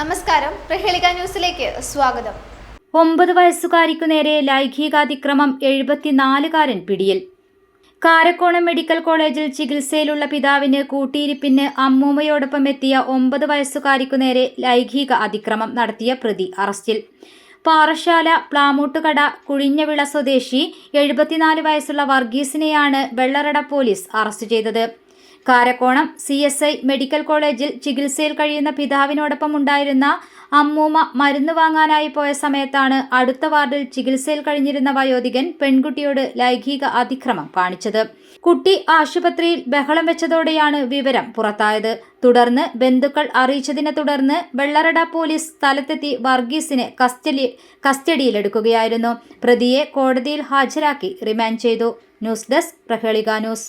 നമസ്കാരം. പ്രഹേളിക ന്യൂസിലേക്ക് സ്വാഗതം. ഒമ്പത് വയസ്സുകാരിക്കു നേരെ ലൈംഗികാതിക്രമം എഴുപത്തിനാലുകാരൻ പിടിയിൽ. കാരക്കോണം മെഡിക്കൽ കോളേജിൽ ചികിത്സയിലുള്ള പിതാവിന് കൂട്ടിയിരിപ്പിന് അമ്മൂമ്മയോടൊപ്പം എത്തിയ ഒമ്പത് വയസ്സുകാരിക്കു നേരെ ലൈംഗിക അതിക്രമം നടത്തിയ പ്രതി അറസ്റ്റിൽ. പാറശാല പ്ലാമൂട്ടുകട കുഴിഞ്ഞവിള സ്വദേശി എഴുപത്തിനാല് വയസ്സുള്ള വർഗീസിനെയാണ് വെള്ളറട പോലീസ് അറസ്റ്റ് ചെയ്തത്. Karakonam C S I medical കോളേജിൽ ചികിത്സയിൽ കഴിയുന്ന പിതാവിനോടൊപ്പം ഉണ്ടായിരുന്ന അമ്മൂമ്മ മരുന്ന് വാങ്ങാനായി പോയ സമയത്താണ് അടുത്ത വാർഡിൽ ചികിത്സയിൽ കഴിഞ്ഞിരുന്ന വയോധികൻ പെൺകുട്ടിയോട് ലൈംഗിക അതിക്രമം കാണിച്ചത്. കുട്ടി ആശുപത്രിയിൽ ബഹളം വെച്ചതോടെയാണ് വിവരം പുറത്തായത്. തുടർന്ന് ബന്ധുക്കൾ അറിയിച്ചതിനെ തുടർന്ന് വെള്ളറട പോലീസ് സ്ഥലത്തെത്തി വർഗീസിനെ കസ്റ്റഡി കസ്റ്റഡിയിലെടുക്കുകയായിരുന്നു. പ്രതിയെ കോടതിയിൽ ഹാജരാക്കി റിമാൻഡ് ചെയ്തു. News desk Prahelika news.